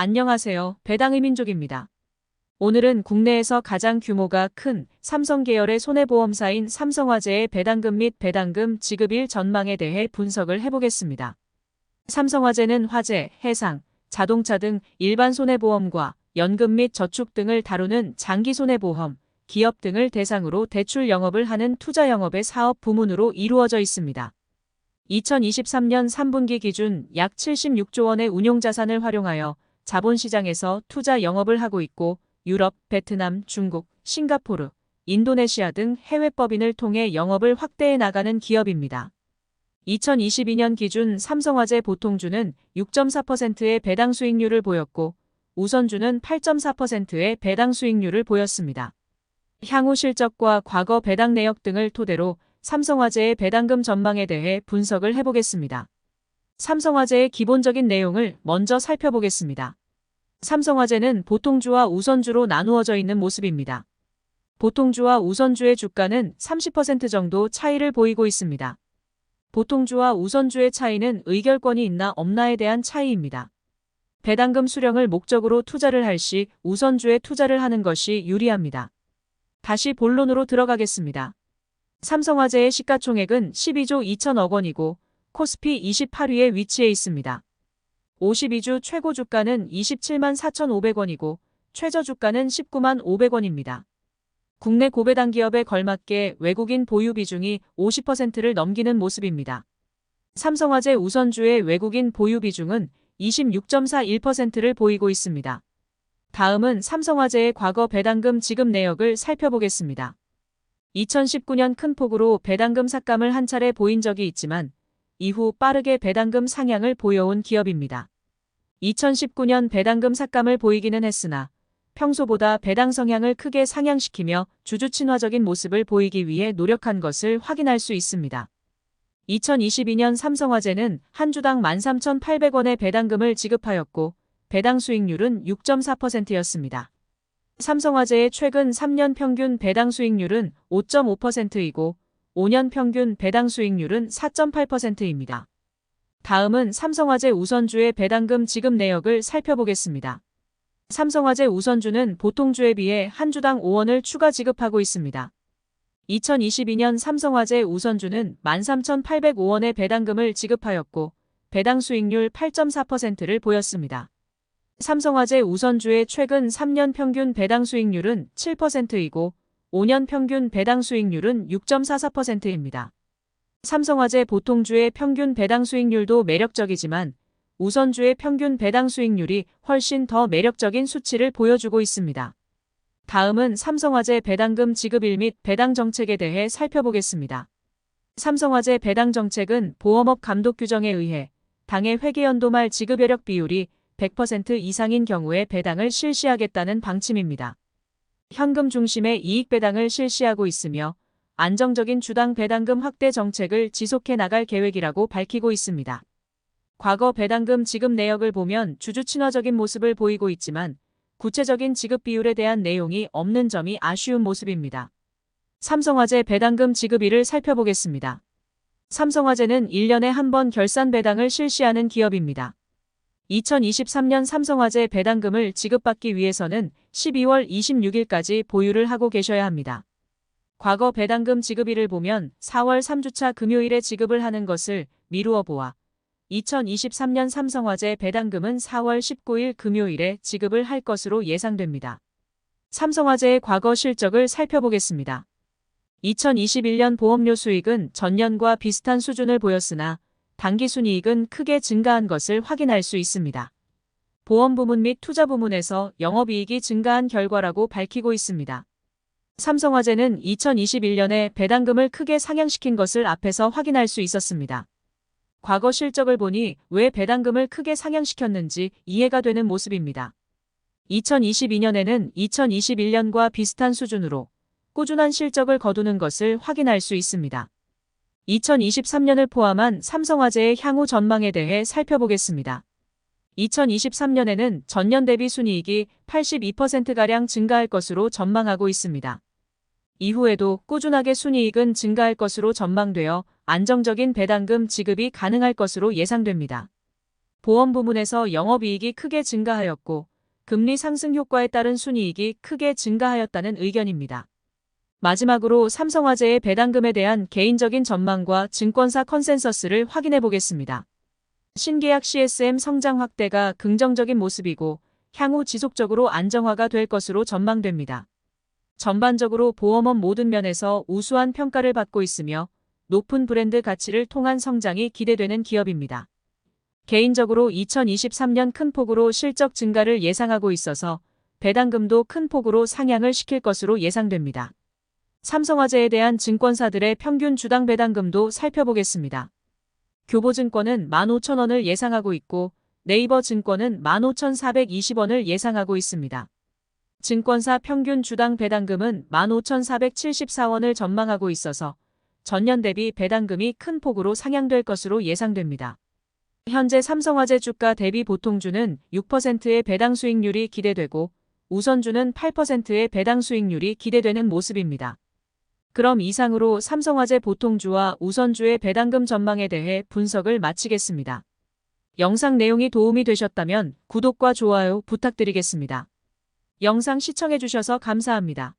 안녕하세요. 배당의 민족입니다. 오늘은 국내에서 가장 규모가 큰 삼성 계열의 손해보험사인 삼성화재의 배당금 및 배당금 지급일 전망에 대해 분석을 해보겠습니다. 삼성화재는 화재, 해상, 자동차 등 일반 손해보험과 연금 및 저축 등을 다루는 장기 손해보험, 기업 등을 대상으로 대출 영업을 하는 투자 영업의 사업 부문으로 이루어져 있습니다. 2023년 3분기 기준 약 76조 원의 운용 자산을 활용하여 자본시장에서 투자 영업을 하고 있고 유럽, 베트남, 중국, 싱가포르, 인도네시아 등 해외 법인을 통해 영업을 확대해 나가는 기업입니다. 2022년 기준 삼성화재 보통주는 6.4%의 배당 수익률을 보였고 우선주는 8.4%의 배당 수익률을 보였습니다. 향후 실적과 과거 배당 내역 등을 토대로 삼성화재의 배당금 전망에 대해 분석을 해보겠습니다. 삼성화재의 기본적인 내용을 먼저 살펴보겠습니다. 삼성화재는 보통주와 우선주로 나누어져 있는 모습입니다. 보통주와 우선주의 주가는 30% 정도 차이를 보이고 있습니다. 보통주와 우선주의 차이는 의결권이 있나 없나에 대한 차이입니다. 배당금 수령을 목적으로 투자를 할 시 우선주에 투자를 하는 것이 유리합니다. 다시 본론으로 들어가겠습니다. 삼성화재의 시가총액은 12조 2천억 원이고 코스피 28위에 위치해 있습니다. 52주 최고 주가는 27만 4,500원이고 최저 주가는 19만 500원입니다. 국내 고배당 기업에 걸맞게 외국인 보유 비중이 50%를 넘기는 모습입니다. 삼성화재 우선주의 외국인 보유 비중은 26.41%를 보이고 있습니다. 다음은 삼성화재의 과거 배당금 지급 내역을 살펴보겠습니다. 2019년 큰 폭으로 배당금 삭감을 한 차례 보인 적이 있지만 이후 빠르게 배당금 상향을 보여온 기업입니다. 2019년 배당금 삭감을 보이기는 했으나 평소보다 배당 성향을 크게 상향시키며 주주 친화적인 모습을 보이기 위해 노력한 것을 확인할 수 있습니다. 2022년 삼성화재는 한 주당 13,800원의 배당금을 지급하였고 배당 수익률은 6.4%였습니다. 삼성화재의 최근 3년 평균 배당 수익률은 5.5%이고 5년 평균 배당 수익률은 4.8%입니다. 다음은 삼성화재 우선주의 배당금 지급 내역을 살펴보겠습니다. 삼성화재 우선주는 보통주에 비해 한 주당 5원을 추가 지급하고 있습니다. 2022년 삼성화재 우선주는 13,805원의 배당금을 지급하였고 배당 수익률 8.4%를 보였습니다. 삼성화재 우선주의 최근 3년 평균 배당 수익률은 7%이고 5년 평균 배당 수익률은 6.44%입니다. 삼성화재 보통주의 평균 배당 수익률도 매력적이지만 우선주의 평균 배당 수익률이 훨씬 더 매력적인 수치를 보여주고 있습니다. 다음은 삼성화재 배당금 지급일 및 배당 정책에 대해 살펴보겠습니다. 삼성화재 배당 정책은 보험업 감독 규정에 의해 당의 회계연도 말 지급 여력 비율이 100% 이상인 경우에 배당을 실시하겠다는 방침입니다. 현금 중심의 이익 배당을 실시하고 있으며 안정적인 주당 배당금 확대 정책을 지속해 나갈 계획이라고 밝히고 있습니다. 과거 배당금 지급 내역을 보면 주주 친화적인 모습을 보이고 있지만 구체적인 지급 비율에 대한 내용이 없는 점이 아쉬운 모습입니다. 삼성화재 배당금 지급일을 살펴보겠습니다. 삼성화재는 1년에 한 번 결산 배당을 실시하는 기업입니다. 2023년 삼성화재 배당금을 지급받기 위해서는 12월 26일까지 보유를 하고 계셔야 합니다. 과거 배당금 지급일을 보면 4월 3주차 금요일에 지급을 하는 것을 미루어 보아 2023년 삼성화재 배당금은 4월 19일 금요일에 지급을 할 것으로 예상됩니다. 삼성화재의 과거 실적을 살펴보겠습니다. 2021년 보험료 수익은 전년과 비슷한 수준을 보였으나 당기순이익은 크게 증가한 것을 확인할 수 있습니다. 보험 부문 및 투자 부문에서 영업이익이 증가한 결과라고 밝히고 있습니다. 삼성화재는 2021년에 배당금을 크게 상향시킨 것을 앞에서 확인할 수 있었습니다. 과거 실적을 보니 왜 배당금을 크게 상향시켰는지 이해가 되는 모습입니다. 2022년에는 2021년과 비슷한 수준으로 꾸준한 실적을 거두는 것을 확인할 수 있습니다. 2023년을 포함한 삼성화재의 향후 전망에 대해 살펴보겠습니다. 2023년에는 전년 대비 순이익이 82%가량 증가할 것으로 전망하고 있습니다. 이후에도 꾸준하게 순이익은 증가할 것으로 전망되어 안정적인 배당금 지급이 가능할 것으로 예상됩니다. 보험 부문에서 영업이익이 크게 증가하였고 금리 상승 효과에 따른 순이익이 크게 증가하였다는 의견입니다. 마지막으로 삼성화재의 배당금에 대한 개인적인 전망과 증권사 컨센서스를 확인해 보겠습니다. 신계약 CSM 성장 확대가 긍정적인 모습이고 향후 지속적으로 안정화가 될 것으로 전망됩니다. 전반적으로 보험업 모든 면에서 우수한 평가를 받고 있으며 높은 브랜드 가치를 통한 성장이 기대되는 기업입니다. 개인적으로 2023년 큰 폭으로 실적 증가를 예상하고 있어서 배당금도 큰 폭으로 상향을 시킬 것으로 예상됩니다. 삼성화재에 대한 증권사들의 평균 주당 배당금도 살펴보겠습니다. 교보증권은 15,000원을 예상하고 있고 네이버 증권은 15,420원을 예상하고 있습니다. 증권사 평균 주당 배당금은 15,474원을 전망하고 있어서 전년 대비 배당금이 큰 폭으로 상향될 것으로 예상됩니다. 현재 삼성화재 주가 대비 보통주는 6%의 배당 수익률이 기대되고 우선주는 8%의 배당 수익률이 기대되는 모습입니다. 그럼 이상으로 삼성화재 보통주와 우선주의 배당금 전망에 대해 분석을 마치겠습니다. 영상 내용이 도움이 되셨다면 구독과 좋아요 부탁드리겠습니다. 영상 시청해주셔서 감사합니다.